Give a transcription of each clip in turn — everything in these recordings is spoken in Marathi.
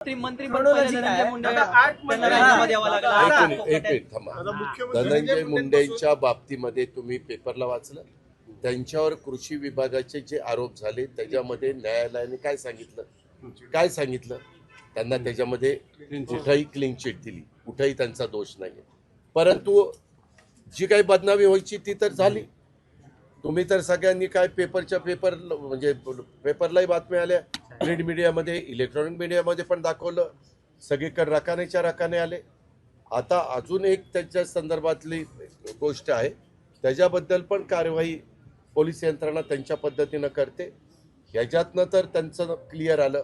मंत्री? धनंजय मुंडेंच्या बाबतीमध्ये तुम्ही पेपरला वाचलं? त्यांच्यावर कृषी विभागाचे जे आरोप झाले त्याच्यामध्ये न्यायालयाने काय सांगितलं? काय सांगितलं? त्यांना त्याच्यामध्ये कुठंही क्लीन चिट दिली. कुठंही त्यांचा दोष नाही परंतु जी काही बदनामी व्हायची ती तर झाली. तुम्ही तर सगळ्यांनी काय पेपरच्या पेपर म्हणजे पेपरलाही बातम्या आल्या. प्रिंट मीडियामध्ये इलेक्ट्रॉनिक मीडियामध्ये पण दाखवलं. सगळीकडे रकानेच्या रकाने आले. आता अजून एक त्याच्या संदर्भातली गोष्ट आहे. त्याच्याबद्दल पण कारवाई पोलीस यंत्रणा त्यांच्या पद्धतीनं करते. ह्याच्यातनं तर त्यांचं क्लिअर आलं.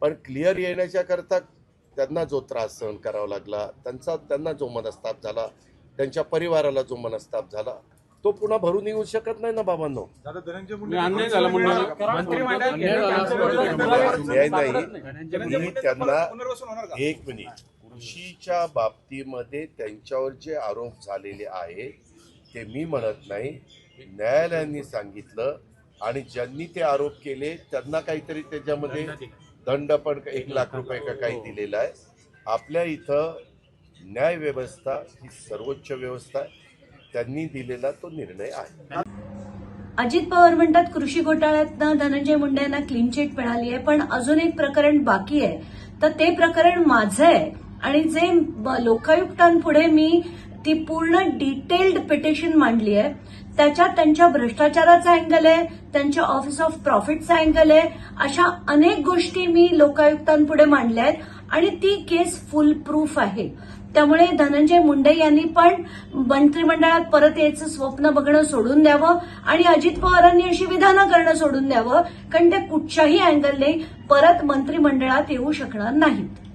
पण क्लिअर येण्याच्या करता त्यांना जो त्रास सहन करावा लागला त्यांचा त्यांना जो मनस्ताप झाला त्यांच्या परिवाराला जो मनस्ताप झाला तो पुन्हा भरून येऊ शकत नाही ना बाबांनो. अन्याय झाला अन्याय न्याय नाही. मी त्यांना पुनर्वसन होणार का? एक मिनिट. कृषीच्या बाबतीमध्ये त्यांच्यावर जे आरोप झालेले आहे ते मी म्हणत नाही. न्यायालयाने सांगितलं आणि ज्यांनी ते आरोप केले त्यांना काहीतरी त्याच्यामध्ये दंड पण एक लाख रुपये का काही दिलेला आहे. आपल्या इथं न्याय व्यवस्था ही सर्वोच्च व्यवस्था आहे. त्यांनी दिलेला तो निर्णय आहे. अजित पवार म्हणतात कृषी घोटाळ्यातनं धनंजय मुंडे यांना क्लीन चिट मिळाली आहे पण अजून एक प्रकरण बाकी आहे. तर ते प्रकरण माझं आहे. आणि जे लोकायुक्तांपुढे मी ती पूर्ण डिटेल्ड पिटिशन मांडली आहे. त्याच्यात त्यांच्या भ्रष्टाचाराचा अँगल आहे त्यांच्या ऑफिस ऑफ प्रॉफिटचा अँगल आहे. अशा अनेक गोष्टी मी लोकायुक्तांपुढे मांडल्या आहेत. आणि ती केस फुल प्रूफ आहे. त्यामुळे धनंजय मुंडे यांनी पण मंत्रिमंडळात परत यायचं स्वप्न बघणं सोडून द्यावं आणि अजित पवारांनी अशी विधानं करणं सोडून द्यावं कारण ते कुठच्याही अँगलने परत मंत्रिमंडळात येऊ शकणार नाहीत.